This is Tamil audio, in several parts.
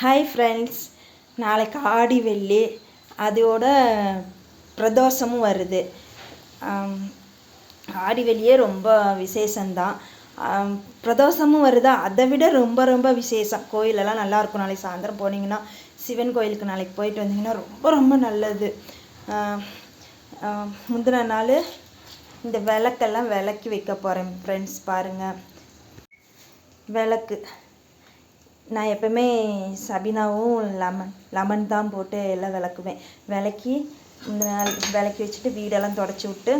ஹாய் ஃப்ரெண்ட்ஸ் நாளைக்கு ஆடி வெள்ளி. அதோட பிரதோஷமும் வருது. ஆடி வெள்ளியே ரொம்ப விசேஷந்தான் பிரதோஷமும் வருதா? அதை விட ரொம்ப ரொம்ப விசேஷம். கோயிலெல்லாம் நல்லா இருக்கும். நாளைக்கு சாயந்தரம் போனீங்கன்னா சிவன் கோயிலுக்கு நாளைக்கு போயிட்டு வந்தீங்கன்னா ரொம்ப ரொம்ப நல்லது. முந்தின நாள் இந்த விளக்கெல்லாம் விளக்கி வைக்க போகிறேன் ஃப்ரெண்ட்ஸ் பாருங்கள் விளக்கு. நான் எப்பவுமே சபினாவும் லெமன் லெமன் தான் போட்டு எல்லாம் விளக்குவேன். விளக்கி இந்த நாள் விளக்கி வச்சுட்டு வீடெல்லாம் தொடச்சி விட்டு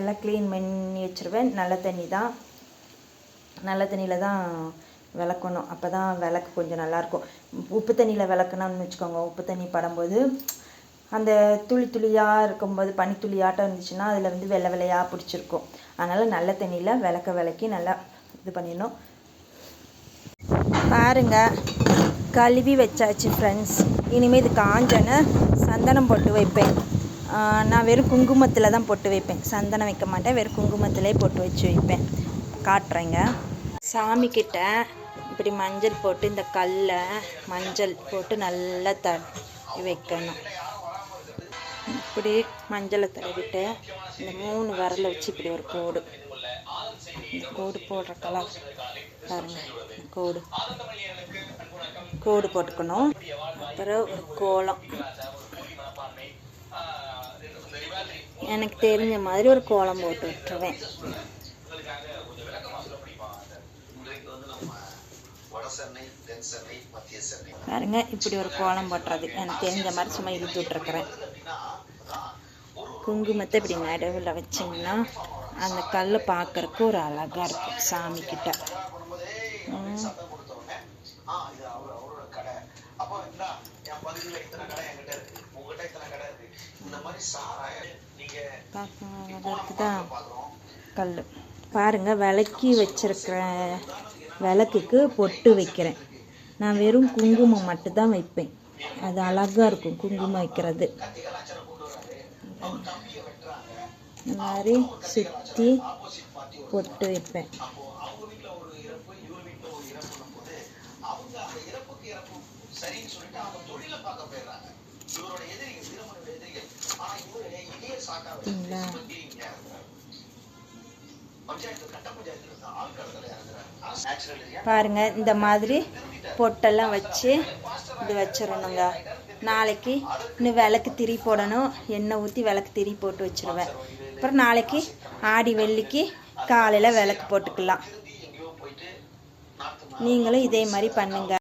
எல்லாம் க்ளீன் பண்ணி வச்சுருவேன். நல்ல தண்ணி தான். நல்ல தண்ணியில் தான் விளக்கணும். அப்போ தான் விளக்கு கொஞ்சம் நல்லாயிருக்கும் உப்பு தண்ணியில் விளக்குனோம்னு வச்சுக்கோங்க. உப்பு தண்ணி படும்போது அந்த துளி துளியாக இருக்கும்போது பனி துளியாட்டம் இருந்துச்சுன்னா அதில் வந்து வெள்ளை வெள்ளையாக பிடிச்சிருக்கும். அதனால் நல்ல தண்ணியில் விளக்க விளக்கி நல்லா இது பண்ணிடணும். பாருங்க. கழுவி வச்சாச்சு ஃப்ரெண்ட்ஸ் இனிமேல் இது காஞ்சனை சந்தனம் போட்டு வைப்பேன். நான் வெறும் குங்குமத்தில் தான் போட்டு வைப்பேன். சந்தனம் வைக்க மாட்டேன். வெறும் குங்குமத்திலே போட்டு வச்சு வைப்பேன். காட்டுறேங்க. சாமிக்கிட்ட இப்படி மஞ்சள் போட்டு இந்த கல்லை மஞ்சள் போட்டு நல்லா த வைக்கணும். இப்படி மஞ்சளை தடவிட்டு இந்த மூணு விரலை வச்சு இப்படி ஒரு கோடு. கோடு போடுற கலர் பாருங்க கோடு. கோடு போட்டுக்கணும். அப்புறம் ஒரு கோலம். எனக்கு தெரிஞ்ச மாதிரி ஒரு கோலம் போட்டு விட்டுருவேன். பாருங்க இப்படி ஒரு கோலம் போட்டுறது. எனக்கு தெரிஞ்ச மாதிரி சும்மா இழுத்து விட்டுருக்குறேன். குங்குமத்தை இப்படி நடுவில் வச்சிங்கன்னா அந்த கல் பார்க்கறக்கு ஒரு அழகாக இருக்கும் சாமி கிட்ட இருக்குதா? கல் பாருங்க விளக்கி வச்சிருக்கிற விளக்குக்கு பொட்டு வைக்கிறேன். நான் வெறும் குங்குமம் மட்டும்தான் வைப்பேன். அது அழகா இருக்கும் குங்குமம் வைக்கிறது. இந்த மாதிரி சுற்றி பொட்டு வைப்பேன். பார்த்தீங்களா பாருங்க இந்த மாதிரி பொட்டெல்லாம் வச்சு இது வச்சிடணுங்க. நாளைக்கு இன்னும் விளக்கு திரி போடணும். எண்ணெய் ஊற்றி விளக்கு திரி போட்டு வச்சிருவேன். அப்புறம் நாளைக்கு ஆடி வெள்ளிக்கு காலையில் விளக்கு போட்டுக்கலாம். நீங்களும் இதே மாதிரி பண்ணுங்கள்